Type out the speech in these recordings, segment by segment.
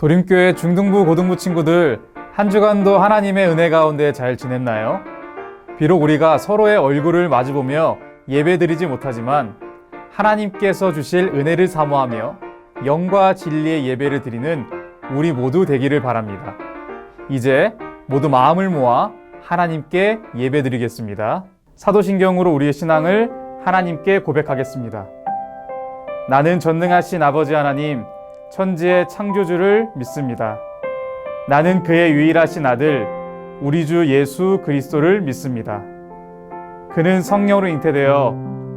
도림교회 중등부 고등부 친구들 한 주간도 하나님의 은혜 가운데 잘 지냈나요? 비록 우리가 서로의 얼굴을 마주보며 예배드리지 못하지만 하나님께서 주실 은혜를 사모하며 영과 진리의 예배를 드리는 우리 모두 되기를 바랍니다. 이제 모두 마음을 모아 하나님께 예배드리겠습니다. 사도신경으로 우리의 신앙을 하나님께 고백하겠습니다. 나는 전능하신 아버지 하나님, 천지의 창조주를 믿습니다. 나는 그의 유일하신 아들, 우리 주 예수 그리스도를 믿습니다. 그는 성령으로 잉태되어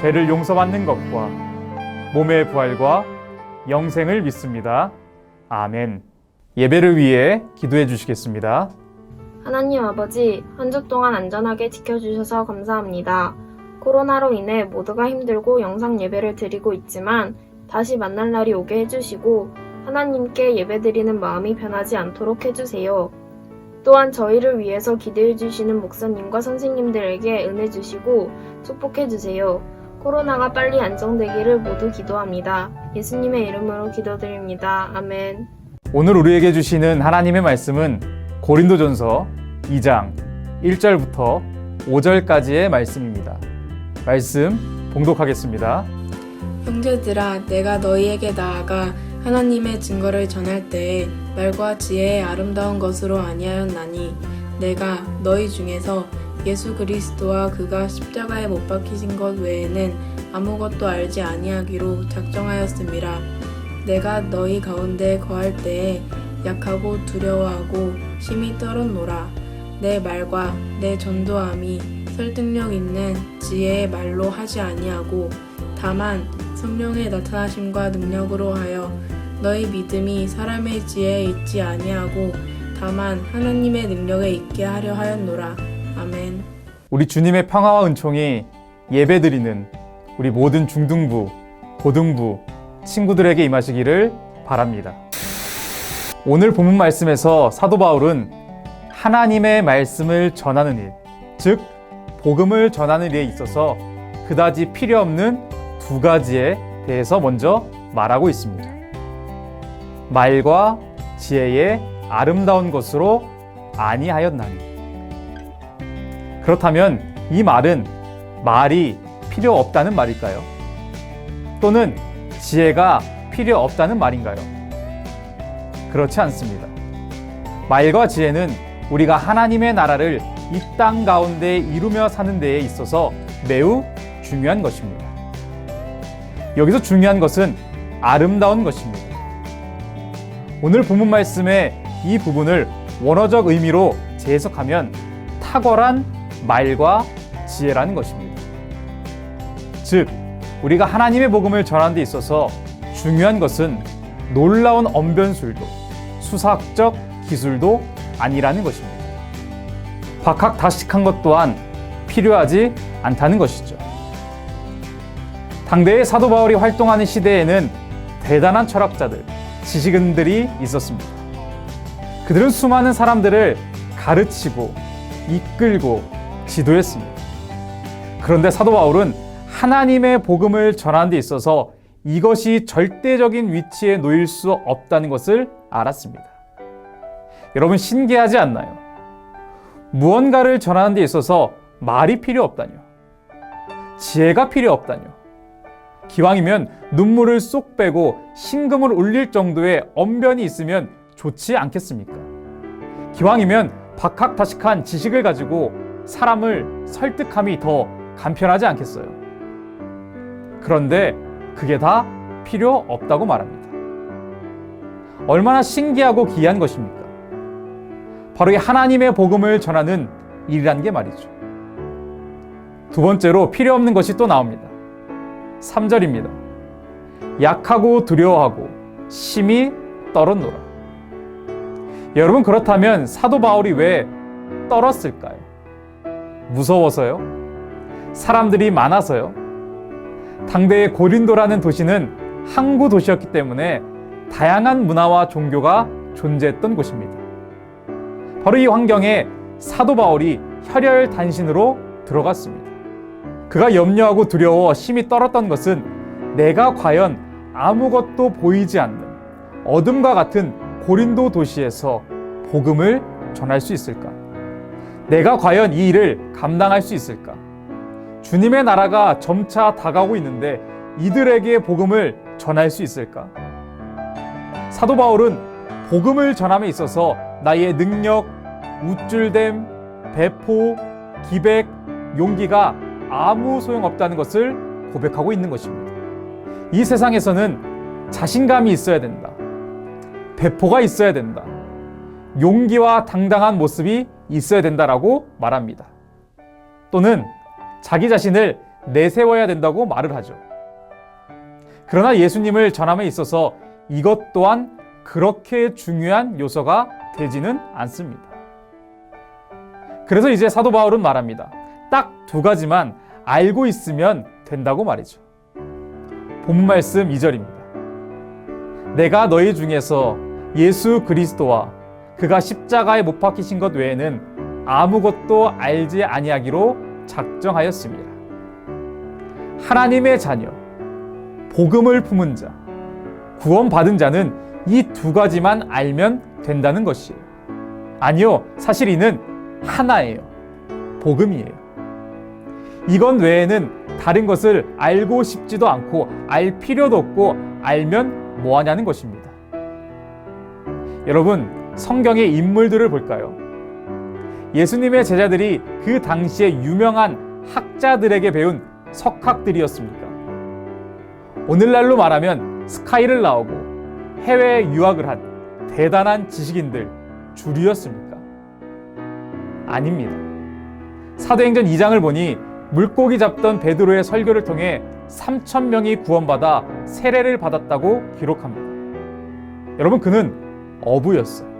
죄를 용서받는 것과 몸의 부활과 영생을 믿습니다. 아멘. 예배를 위해 기도해 주시겠습니다. 하나님 아버지, 한 주 동안 안전하게 지켜주셔서 감사합니다. 코로나로 인해 모두가 힘들고 영상 예배를 드리고 있지만 다시 만날 날이 오게 해주시고 하나님께 예배드리는 마음이 변하지 않도록 해주세요. 또한 저희를 위해서 기도해 주시는 목사님과 선생님들에게 은혜 주시고 축복해 주세요. 코로나가 빨리 안정되기를 모두 기도합니다. 예수님의 이름으로 기도드립니다. 아멘. 오늘 우리에게 주시는 하나님의 말씀은 고린도전서 2장 1절부터 5절까지의 말씀입니다. 말씀 봉독하겠습니다. 형제들아 내가 너희에게 나아가 하나님의 증거를 전할 때에 말과 지혜의 아름다운 것으로 아니하였나니 내가 너희 중에서 예수 그리스도와 그가 십자가에 못 박히신 것 외에는 아무것도 알지 아니하기로 작정하였음이라 내가 너희 가운데 거할 때에 약하고 두려워하고 심히 떨었노라 내 말과 내 전도함이 설득력 있는 지혜의 말로 하지 아니하고 다만 성령의 나타나심과 능력으로 하여 너희 믿음이 사람의 지혜에 있지 아니하고 다만 하나님의 능력에 있게 하려 하였노라. 아멘. 우리 주님의 평화와 은총이 예배드리는 우리 모든 중등부, 고등부 친구들에게 임하시기를 바랍니다. 오늘 본문 말씀에서 사도 바울은 하나님의 말씀을 전하는 일, 즉 복음을 전하는 일에 있어서 그다지 필요 없는 두 가지에 대해서 먼저 말하고 있습니다. 말과 지혜의 아름다운 것으로 아니하였나니. 그렇다면 이 말은 말이 필요 없다는 말일까요? 또는 지혜가 필요 없다는 말인가요? 그렇지 않습니다. 말과 지혜는 우리가 하나님의 나라를 이 땅 가운데 이루며 사는 데에 있어서 매우 중요한 것입니다. 여기서 중요한 것은 아름다운 것입니다. 오늘 본문 말씀의 이 부분을 원어적 의미로 재해석하면 탁월한 말과 지혜라는 것입니다. 즉, 우리가 하나님의 복음을 전하는 데 있어서 중요한 것은 놀라운 언변술도 수사학적 기술도 아니라는 것입니다. 박학다식한 것 또한 필요하지 않다는 것이죠. 당대의 사도 바울이 활동하는 시대에는 대단한 철학자들, 지식인들이 있었습니다. 그들은 수많은 사람들을 가르치고 이끌고 지도했습니다. 그런데 사도 바울은 하나님의 복음을 전하는 데 있어서 이것이 절대적인 위치에 놓일 수 없다는 것을 알았습니다. 여러분 신기하지 않나요? 무언가를 전하는 데 있어서 말이 필요 없다뇨. 지혜가 필요 없다뇨. 기왕이면 눈물을 쏙 빼고 신금을 울릴 정도의 언변이 있으면 좋지 않겠습니까? 기왕이면 박학다식한 지식을 가지고 사람을 설득함이 더 간편하지 않겠어요? 그런데 그게 다 필요 없다고 말합니다. 얼마나 신기하고 귀한 것입니까? 바로 이 하나님의 복음을 전하는 일이란 게 말이죠. 두 번째로 필요 없는 것이 또 나옵니다. 3절입니다. 약하고 두려워하고 심히 떨었노라. 여러분 그렇다면 사도 바울이 왜 떨었을까요? 무서워서요? 사람들이 많아서요? 당대의 고린도라는 도시는 항구 도시였기 때문에 다양한 문화와 종교가 존재했던 곳입니다. 바로 이 환경에 사도 바울이 혈혈 단신으로 들어갔습니다. 그가 염려하고 두려워 심히 떨었던 것은 내가 과연 아무것도 보이지 않는 어둠과 같은 고린도 도시에서 복음을 전할 수 있을까? 내가 과연 이 일을 감당할 수 있을까? 주님의 나라가 점차 다가오고 있는데 이들에게 복음을 전할 수 있을까? 사도 바울은 복음을 전함에 있어서 나의 능력, 우쭐됨, 배포, 기백, 용기가 아무 소용없다는 것을 고백하고 있는 것입니다. 이 세상에서는 자신감이 있어야 된다. 배포가 있어야 된다. 용기와 당당한 모습이 있어야 된다라고 말합니다. 또는 자기 자신을 내세워야 된다고 말을 하죠. 그러나 예수님을 전함에 있어서 이것 또한 그렇게 중요한 요소가 되지는 않습니다. 그래서 이제 사도 바울은 말합니다. 딱 두 가지만 알고 있으면 된다고 말이죠. 본 말씀 2절입니다. 내가 너희 중에서 예수 그리스도와 그가 십자가에 못 박히신 것 외에는 아무것도 알지 아니하기로 작정하였습니다. 하나님의 자녀, 복음을 품은 자, 구원받은 자는 이 두 가지만 알면 된다는 것이에요. 아니요, 사실 이는 하나예요. 복음이에요. 이건 외에는 다른 것을 알고 싶지도 않고 알 필요도 없고 알면 뭐 하냐는 것입니다. 여러분, 성경의 인물들을 볼까요? 예수님의 제자들이 그 당시에 유명한 학자들에게 배운 석학들이었습니까? 오늘날로 말하면 스카이를 나오고 해외 유학을 한 대단한 지식인들 주류였습니까? 아닙니다. 사도행전 2장을 보니 물고기 잡던 베드로의 설교를 통해 3천 명이 구원받아 세례를 받았다고 기록합니다. 여러분 그는 어부였어요.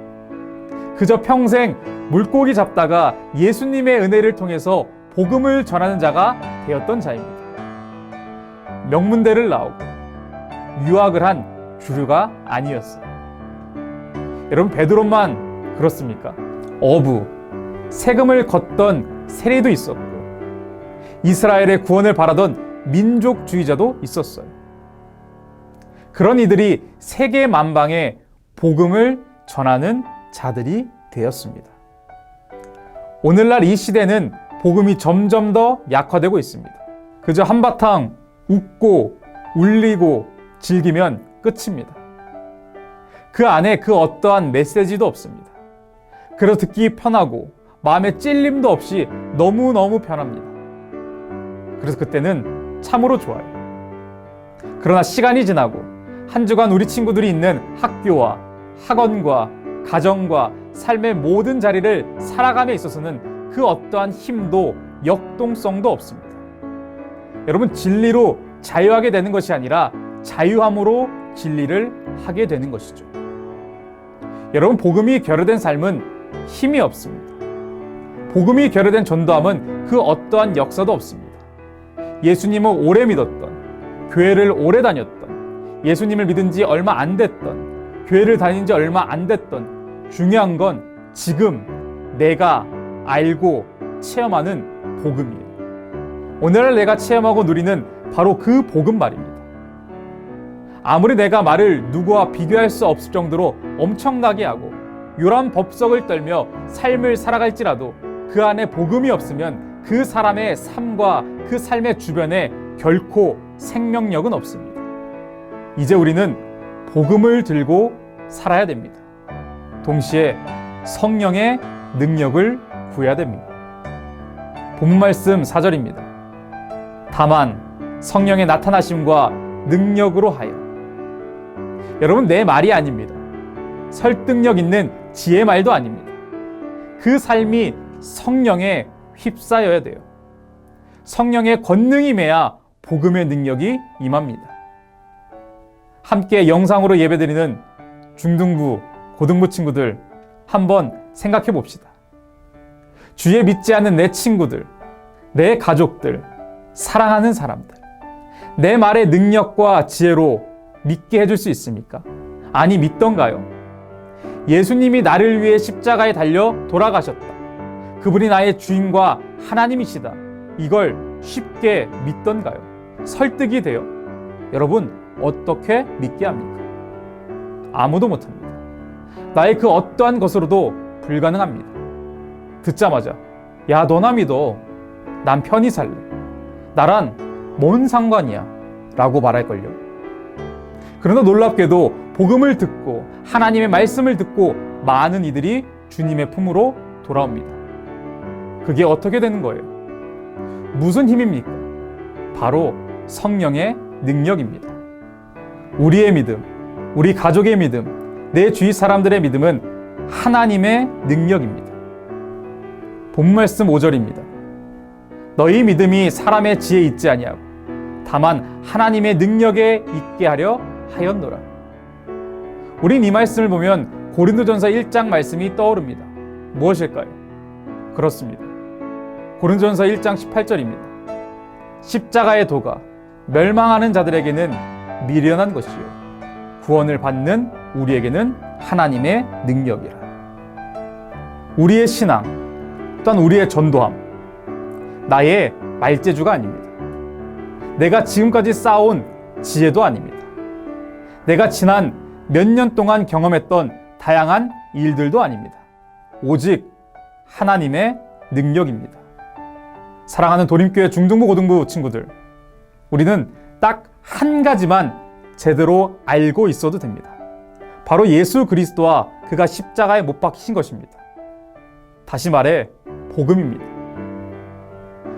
그저 평생 물고기 잡다가 예수님의 은혜를 통해서 복음을 전하는 자가 되었던 자입니다. 명문대를 나오고 유학을 한 주류가 아니었어요. 여러분 베드로만 그렇습니까? 어부, 세금을 걷던 세리도 있었고 이스라엘의 구원을 바라던 민족주의자도 있었어요. 그런 이들이 세계 만방에 복음을 전하는 자들이 되었습니다. 오늘날 이 시대는 복음이 점점 더 약화되고 있습니다. 그저 한바탕 웃고 울리고 즐기면 끝입니다. 그 안에 그 어떠한 메시지도 없습니다. 그래서 듣기 편하고 마음에 찔림도 없이 너무너무 편합니다. 그래서 그때는 참으로 좋아요. 그러나 시간이 지나고 한 주간 우리 친구들이 있는 학교와 학원과 가정과 삶의 모든 자리를 살아감에 있어서는 그 어떠한 힘도 역동성도 없습니다. 여러분, 진리로 자유하게 되는 것이 아니라 자유함으로 진리를 하게 되는 것이죠. 여러분, 복음이 결여된 삶은 힘이 없습니다. 복음이 결여된 전도함은 그 어떠한 역사도 없습니다. 예수님을 오래 믿었던, 교회를 오래 다녔던, 예수님을 믿은 지 얼마 안 됐던, 교회를 다닌 지 얼마 안 됐던, 중요한 건 지금 내가 알고 체험하는 복음이에요. 오늘날 내가 체험하고 누리는 바로 그 복음 말입니다. 아무리 내가 말을 누구와 비교할 수 없을 정도로 엄청나게 하고 요란 법석을 떨며 삶을 살아갈지라도 그 안에 복음이 없으면 그 사람의 삶과 그 삶의 주변에 결코 생명력은 없습니다. 이제 우리는 복음을 들고 살아야 됩니다. 동시에 성령의 능력을 구해야 됩니다. 본 말씀 4절입니다. 다만 성령의 나타나심과 능력으로 하여. 여러분, 내 말이 아닙니다. 설득력 있는 지혜 말도 아닙니다. 그 삶이 성령에 휩싸여야 돼요. 성령의 권능이 매야 복음의 능력이 임합니다. 함께 영상으로 예배드리는 중등부, 고등부 친구들 한번 생각해 봅시다. 주에 믿지 않는 내 친구들, 내 가족들, 사랑하는 사람들, 내 말의 능력과 지혜로 믿게 해줄 수 있습니까? 아니, 믿던가요? 예수님이 나를 위해 십자가에 달려 돌아가셨다. 그분이 나의 주인과 하나님이시다. 이걸 쉽게 믿던가요? 설득이 돼요? 여러분, 어떻게 믿게 합니까? 아무도 못합니다. 나의 그 어떠한 것으로도 불가능합니다. 듣자마자, 야, 너나 믿어. 난 편히 살래. 나란 뭔 상관이야. 라고 말할걸요. 그러나 놀랍게도 복음을 듣고 하나님의 말씀을 듣고 많은 이들이 주님의 품으로 돌아옵니다. 그게 어떻게 되는 거예요? 무슨 힘입니까? 바로 성령의 능력입니다. 우리의 믿음, 우리 가족의 믿음, 내 주위 사람들의 믿음은 하나님의 능력입니다. 본 말씀 5절입니다. 너희 믿음이 사람의 지혜에 있지 아니하고 다만 하나님의 능력에 있게 하려 하였노라. 우린 이 말씀을 보면 고린도전서 1장 말씀이 떠오릅니다. 무엇일까요? 그렇습니다. 고린도전서 1장 18절입니다. 십자가의 도가 멸망하는 자들에게는 미련한 것이요 구원을 받는 우리에게는 하나님의 능력이라. 우리의 신앙 또한 우리의 전도함 나의 말재주가 아닙니다. 내가 지금까지 쌓아온 지혜도 아닙니다. 내가 지난 몇 년 동안 경험했던 다양한 일들도 아닙니다. 오직 하나님의 능력입니다. 사랑하는 도림교회 중등부 고등부 친구들, 우리는 딱 한 가지만 제대로 알고 있어도 됩니다. 바로 예수 그리스도와 그가 십자가에 못 박히신 것입니다. 다시 말해 복음입니다.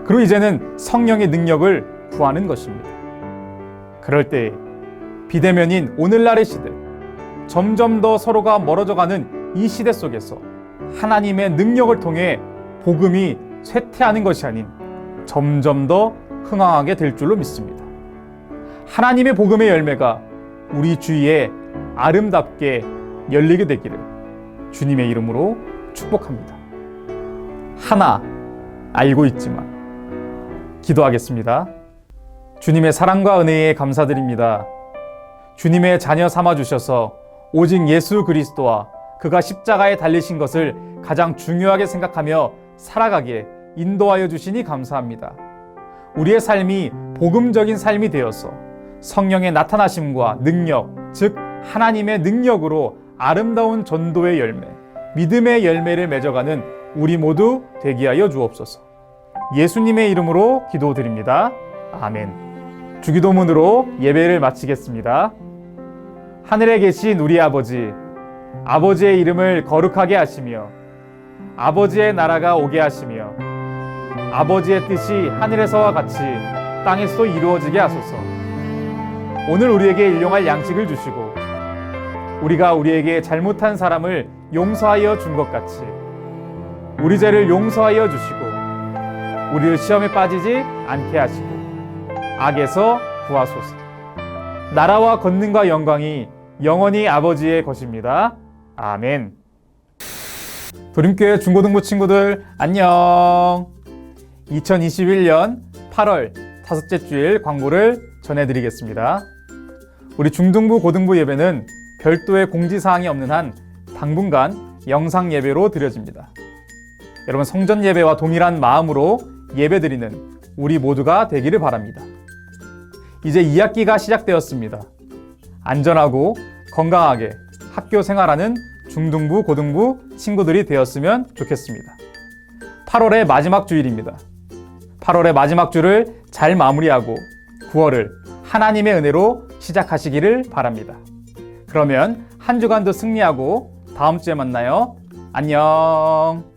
그리고 이제는 성령의 능력을 구하는 것입니다. 그럴 때 비대면인 오늘날의 시대, 점점 더 서로가 멀어져 가는 이 시대 속에서 하나님의 능력을 통해 복음이 쇠퇴하는 것이 아닌 점점 더 흥황하게 될 줄로 믿습니다. 하나님의 복음의 열매가 우리 주위에 아름답게 열리게 되기를 주님의 이름으로 축복합니다. 하나 알고 있지만 기도하겠습니다. 주님의 사랑과 은혜에 감사드립니다. 주님의 자녀 삼아 주셔서 오직 예수 그리스도와 그가 십자가에 달리신 것을 가장 중요하게 생각하며 살아가게 인도하여 주시니 감사합니다. 우리의 삶이 복음적인 삶이 되어서 성령의 나타나심과 능력, 즉 하나님의 능력으로 아름다운 전도의 열매, 믿음의 열매를 맺어가는 우리 모두 되게 하여 주옵소서. 예수님의 이름으로 기도드립니다. 아멘. 주기도문으로 예배를 마치겠습니다. 하늘에 계신 우리 아버지, 아버지의 이름을 거룩하게 하시며, 아버지의 나라가 오게 하시며, 아버지의 뜻이 하늘에서와 같이 땅에서도 이루어지게 하소서. 오늘 우리에게 일용할 양식을 주시고, 우리가 우리에게 잘못한 사람을 용서하여 준 것 같이, 우리 죄를 용서하여 주시고, 우리를 시험에 빠지지 않게 하시고, 악에서 구하소서. 나라와 권능과 영광이 영원히 아버지의 것입니다. 아멘. 도림교회 중고등부 친구들 안녕. 2021년 8월 다섯째 주일 광고를 전해드리겠습니다. 우리 중등부 고등부 예배는 별도의 공지사항이 없는 한 당분간 영상 예배로 드려집니다. 여러분 성전 예배와 동일한 마음으로 예배드리는 우리 모두가 되기를 바랍니다. 이제 2학기가 시작되었습니다. 안전하고 건강하게 학교 생활하는 중등부, 고등부 친구들이 되었으면 좋겠습니다. 8월의 마지막 주일입니다. 8월의 마지막 주를 잘 마무리하고 9월을 하나님의 은혜로 시작하시기를 바랍니다. 그러면 한 주간도 승리하고 다음 주에 만나요. 안녕.